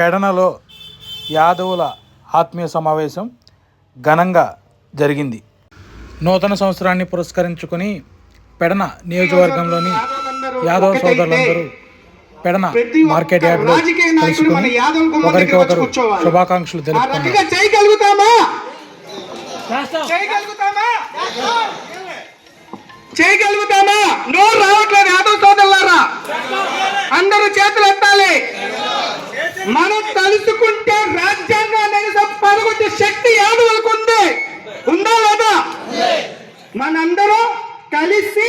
పెడనలో యాదవుల ఆత్మీయ సమావేశం ఘనంగా జరిగింది. నూతన సంవత్సరాన్ని పురస్కరించుకొని పెడన నియోజకవర్గంలోని యాదవ సోదరులందరూ పెడన మార్కెట్ యార్డ్లో కలుసుకొని ఒకరికి ఒకరు. శుభాకాంక్షలు రకంగా చేయగలుగుతామా చేయగలుగుతామా చేయగలుగుతామా నోరు రావట్లేదు యాదవ్ సోదరులారా అందరూ చేతులు ఎత్తాలి మనం తలుచుకుంటే రాజ్యాంగాన్ని పడగొట్టే శక్తి యాదవులకు ఉంది ఉందా లేదా మనందరం కలిసి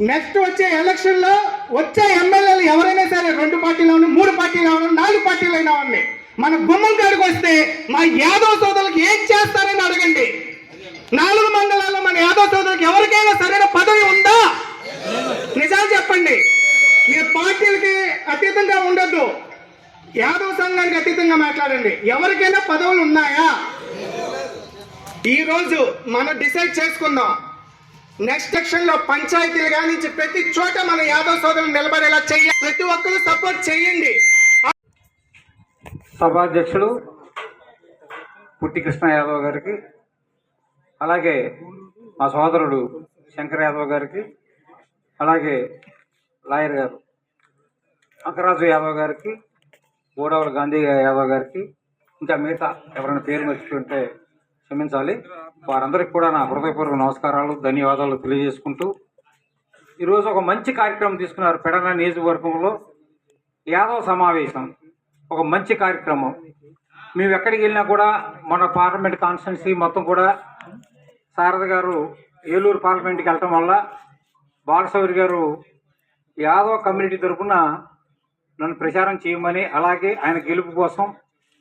నెక్స్ట్ వచ్చే ఎలక్షన్లో వచ్చే ఎమ్మెల్యేలు ఎవరైనా సరే రెండు పార్టీలు ఉన్న మూడు పార్టీలు అవును నాలుగు పార్టీలు అయినా ఉన్నాయి మన గుమ్మం కాడికి వస్తే మా యాదవ్ సోదరులకు ఏం చేస్తారని అడగండి. నాలుగు మండలాల్లో మన యాదవ సోదరులకు ఎవరికైనా సరైన పదవి ఉందా? నిజాలు చెప్పండి. మీరు పార్టీలకి అతీతంగా ఉండొద్దు. యాదవ సంఘానికి అతీతంగా మాట్లాడండి. ఎవరికైనా పదవులు ఉన్నాయా? ఈరోజు మనం డిసైడ్ చేసుకుందాం. నెక్స్ట్ సెక్షన్లో పంచాయతీలు కానించి ప్రతి చోట మన యాదవ్ సోదరులు నిలబడేలా చేయాలి ప్రతి ఒక్కరు సపోర్ట్ చేయండి. సభాధ్యక్షుడు పుట్టి కృష్ణ యాదవ్ గారికి అలాగే మా సోదరుడు శంకర్ యాదవ్ గారికి అలాగే లాయర్ గారు అంకరాజు యాదవ్ గారికి గోడవల గాంధీ యాదవ్ గారికి ఇంకా మిగతా ఎవరైనా పేరు మర్చిపోతుంటే క్షమించాలి. వారందరికి కూడా నా హృదయపూర్వక నమస్కారాలు ధన్యవాదాలు తెలియజేసుకుంటూ ఈరోజు ఒక మంచి కార్యక్రమం తీసుకున్నారు పెడన నియోజకవర్గంలో యాదవ సమావేశం. ఒక మంచి కార్యక్రమం. మేము ఎక్కడికి వెళ్ళినా కూడా మన పార్లమెంట్ కాన్స్టిట్యున్సీ మొత్తం కూడా శారద గారు ఏలూరు పార్లమెంట్కి వెళ్ళటం వల్ల బాలసౌరి గారు యాదవ్ కమ్యూనిటీ తరఫున నన్ను ప్రచారం చేయమని అలాగే ఆయన గెలుపు కోసం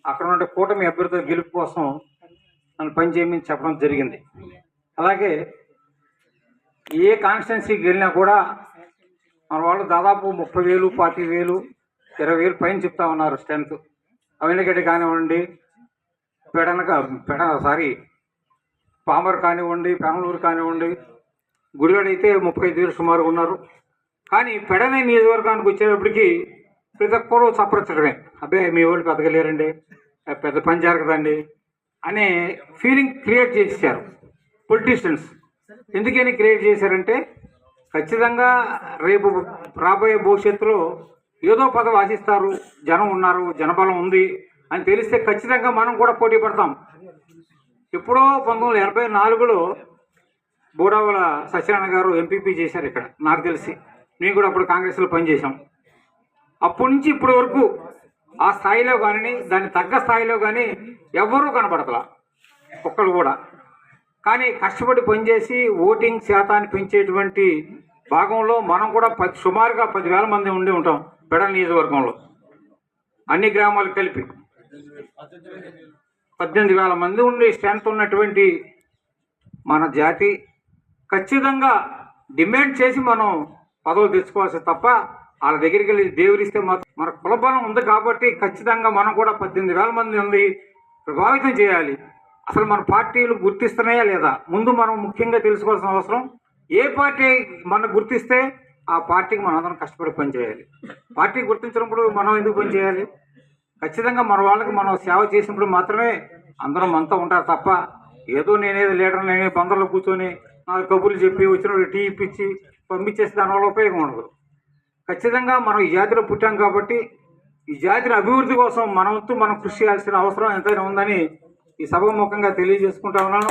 అక్కడ ఉండే కూటమి అభ్యర్థుల గెలుపు కోసం నన్ను పని చేయమని చెప్పడం జరిగింది. అలాగే ఏ కాన్స్టిట్యున్సీకి వెళ్ళినా కూడా మన వాళ్ళు దాదాపు ముప్పై వేలు పాతి వేలు ఇరవై వేలు పైన చెప్తా ఉన్నారు స్ట్రెంత్ అవినగడ్డి కానివ్వండి పెడనక పెడ సారీ పామర్ కానివ్వండి పెనలూరు కానివ్వండి గుడివాడ అయితే ముప్పై ఐదు వేలు సుమారుగా ఉన్నారు. కానీ పెడనే నియోజకవర్గానికి వచ్చేటప్పటికి ప్రతి ఒక్కరూ చప్పరించడమే అబ్బే మీ వాళ్ళు పెద్దగా లేరండి. పెద్ద పని జరగదండి. అనే ఫీలింగ్ క్రియేట్ చేశారు పొలిటీషియన్స్ ఎందుకని క్రియేట్ చేశారంటే ఖచ్చితంగా రేపు రాబోయే భవిష్యత్తులో ఏదో పదవి ఆశిస్తారు జనం ఉన్నారు జనబలం ఉంది అని తెలిస్తే ఖచ్చితంగా మనం కూడా పోటీ పడతాం. ఎప్పుడో పంతొమ్మిది వందల ఎనభై నాలుగులో బోడావుల సత్యనారాయణ గారు ఎంపీపీ చేశారు ఇక్కడ నాకు తెలిసి. మేము కూడా అప్పుడు కాంగ్రెస్లో పనిచేసాం అప్పటి నుంచి ఇప్పటి వరకు ఆ స్థాయిలో కానీ దాని తగ్గ స్థాయిలో కానీ ఎవ్వరూ కనబడతలా ఒక్కరు కూడా. కానీ కష్టపడి పనిచేసి ఓటింగ్ శాతాన్ని పెంచేటువంటి భాగంలో మనం కూడా పది సుమారుగా పదివేల మంది ఉండి ఉంటాం పెడల నియోజకవర్గంలో. అన్ని గ్రామాలు కలిపి. పద్దెనిమిది వేల మంది ఉండి స్ట్రెంత్ ఉన్నటువంటి మన జాతి ఖచ్చితంగా డిమాండ్ చేసి మనం పదవులు తెచ్చుకోవాల్సి తప్ప వాళ్ళ దగ్గరికి వెళ్ళి దేవుడిస్తే మాత్రం మన కులబలం ఉంది కాబట్టి ఖచ్చితంగా మనం కూడా పద్దెనిమిది వేల మంది ఉంది ప్రభావితం చేయాలి. అసలు మన పార్టీలు గుర్తిస్తున్నాయా లేదా? ముందు మనం ముఖ్యంగా తెలుసుకోవాల్సిన అవసరం ఏ పార్టీ మనం గుర్తిస్తే ఆ పార్టీకి మనం అందరం కష్టపడి పనిచేయాలి. పార్టీ గుర్తించినప్పుడు మనం ఎందుకు పనిచేయాలి? ఖచ్చితంగా మన వాళ్ళకి మనం సేవ చేసినప్పుడు మాత్రమే అందరం మనతో ఉంటారు తప్ప ఏదో నేనేదో లీడర్ నేనే బందర్లో కూర్చొని నాలుగు కబుర్లు చెప్పి వచ్చిన టీ ఇప్పించి పంపించేసి దానివల్ల ఉపయోగం ఉండదు. ఖచ్చితంగా మనం ఈ జాతిలో పుట్టాం కాబట్టి ఈ జాతిని అభివృద్ధి కోసం మనంతో మనం కృషి చేయాల్సిన అవసరం ఎంతైనా ఉందని ఈ సభముఖంగా తెలియజేసుకుంటా ఉన్నాను.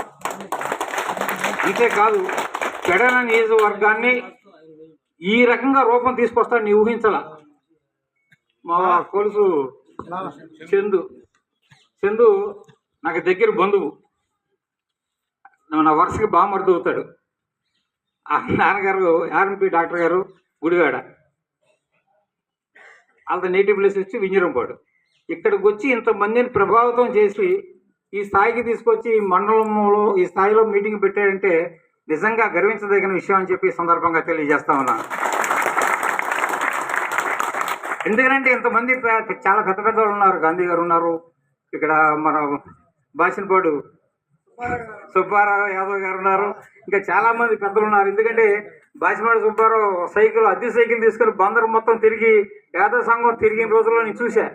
అంతేకాదు పెడన నియోజకవర్గాన్ని ఈ రకంగా రూపం తీసుకొస్తాడని ఊహించాల. మా కొలుసు చందు చందు నాకు దగ్గర బంధువు. నా- వరుసకి బాగా మరుదవుతాడు ఆ నాన్నగారు ఆర్ఎంపీ డాక్టర్ గారు గుడివాడ. వాళ్ళ నేటివ్ ప్లేస్ వచ్చి వింజరంపాడు ఇక్కడికి వచ్చి ఇంతమందిని ప్రభావితం చేసి ఈ స్థాయికి తీసుకొచ్చి ఈ మండలంలో ఈ స్థాయిలో మీటింగ్ పెట్టాడంటే నిజంగా గర్వించదగిన విషయం అని చెప్పి సందర్భంగా తెలియజేస్తా ఉన్నాను ఎందుకంటే ఇంతమంది చాలా పెద్ద పెద్ద వాళ్ళు ఉన్నారు. గాంధీ గారు ఉన్నారు. ఇక్కడ మన బాసినపాడు సుబ్బారావు. యాదవ్ గారు ఉన్నారు. ఇంకా చాలా మంది పెద్దలు ఉన్నారు. ఎందుకంటే బాసిమాడు సుబ్బారావు సైకిల్ అద్దె సైకిల్ తీసుకొని బందరు మొత్తం తిరిగి యాదవ్ సంఘం తిరిగిన రోజుల్లో నేను చూసా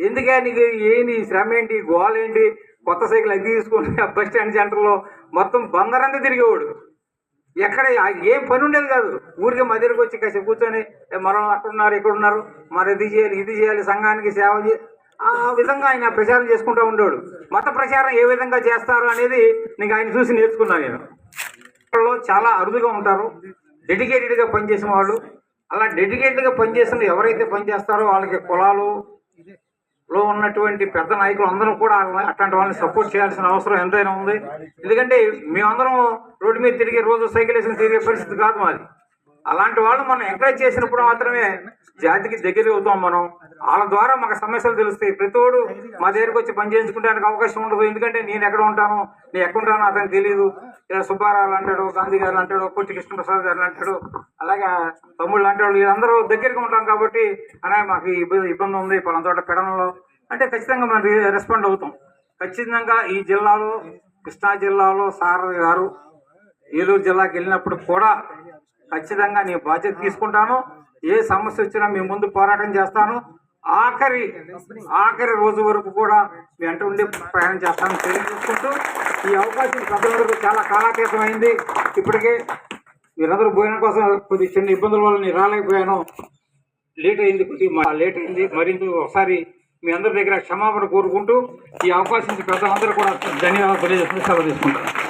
ఎందుకే నీకు ఏంటి శ్రమ ఏంటి? గోల ఏంటి? కొత్త సైకిల్ అది తీసుకొని బస్ స్టాండ్ సెంటర్లో మొత్తం బందరంతా తిరిగేవాడు. ఎక్కడ ఏం పని ఉండేది కాదు. ఊరికే మధ్యలోకి వచ్చి కాసేపు కూర్చొని మరో మనం అక్కడ ఉన్నారు ఇక్కడ ఉన్నారు. మరి ఇది చేయాలి ఇది చేయాలి సంఘానికి సేవ చేయాలి ఆ విధంగా ఆయన ప్రచారం చేసుకుంటూ ఉండేవాడు. మత ప్రచారం ఏ విధంగా చేస్తారు అనేది నీకు ఆయన చూసి నేర్చుకున్నాను నేను. చాలా అరుదుగా ఉంటారు. డెడికేటెడ్గా పనిచేసిన వాళ్ళు. అలా డెడికేటెడ్గా పనిచేసిన ఎవరైతే పనిచేస్తారో వాళ్ళకి కులాలు లో ఉన్నటువంటి పెద్ద నాయకులు అందరూ కూడా అట్లాంటి వాళ్ళని సపోర్ట్ చేయాల్సిన అవసరం ఎంతైనా ఉంది. ఎందుకంటే మేమందరం రోడ్డు మీద తిరిగే రోజు సైకిల్ వేసిన తిరిగే పరిస్థితి కాదు మాది. అలాంటి వాళ్ళు మనం ఎంకరేజ్ చేసినప్పుడు మాత్రమే జాతికి దగ్గర అవుతాం మనం. వాళ్ళ ద్వారా మాకు సమస్యలు తెలుస్తాయి. ప్రతివాడు మా దగ్గరికి వచ్చి పని చేయించుకోవడానికి అవకాశం ఉండదు. ఎందుకంటే నేను ఎక్కడ ఉంటాను? నేను ఎక్కడ ఉంటానో అతనికి తెలియదు ఇలా సుబ్బారావు అంటాడు గాంధీ గారు అంటాడు పొట్టి కృష్ణప్రసాద్ గారు అంటాడు అలాగే తమ్ముళ్ళు అంటాడు వీళ్ళందరూ దగ్గరికి ఉంటాం కాబట్టి అనే మాకు ఈ ఇబ్బంది ఇబ్బంది ఉంది పలానా పెడనలో అంటే ఖచ్చితంగా మనం రెస్పాండ్ అవుతాం. ఖచ్చితంగా ఈ జిల్లాలో కృష్ణా జిల్లాలో సారథి గారు ఏలూరు జిల్లాకి వెళ్ళినప్పుడు కూడా ఖచ్చితంగా నేను బాధ్యత తీసుకుంటాను. ఏ సమస్య వచ్చినా మీ ముందు పోరాటం చేస్తాను. ఆఖరి ఆఖరి రోజు వరకు కూడా మీ వెంట ఉండి ప్రయాణం చేస్తాను తెలియజేసుకుంటూ ఈ అవకాశం ప్రజలకు చాలా కాలాతీతమైంది. ఇప్పటికే వీరందరూ భోజనం కోసం కొద్ది చిన్న ఇబ్బందుల వల్ల నేను రాలేకపోయాను. లేట్ అయింది కొద్దిగా లేట్ అయింది. మరింత ఒకసారి మీ అందరి దగ్గర క్షమాపణ కోరుకుంటూ ఈ అవకాశం ప్రజలందరూ కూడా ధన్యవాదాలు తెలియజేసుకుంటూ సెలవు తీసుకుంటాను.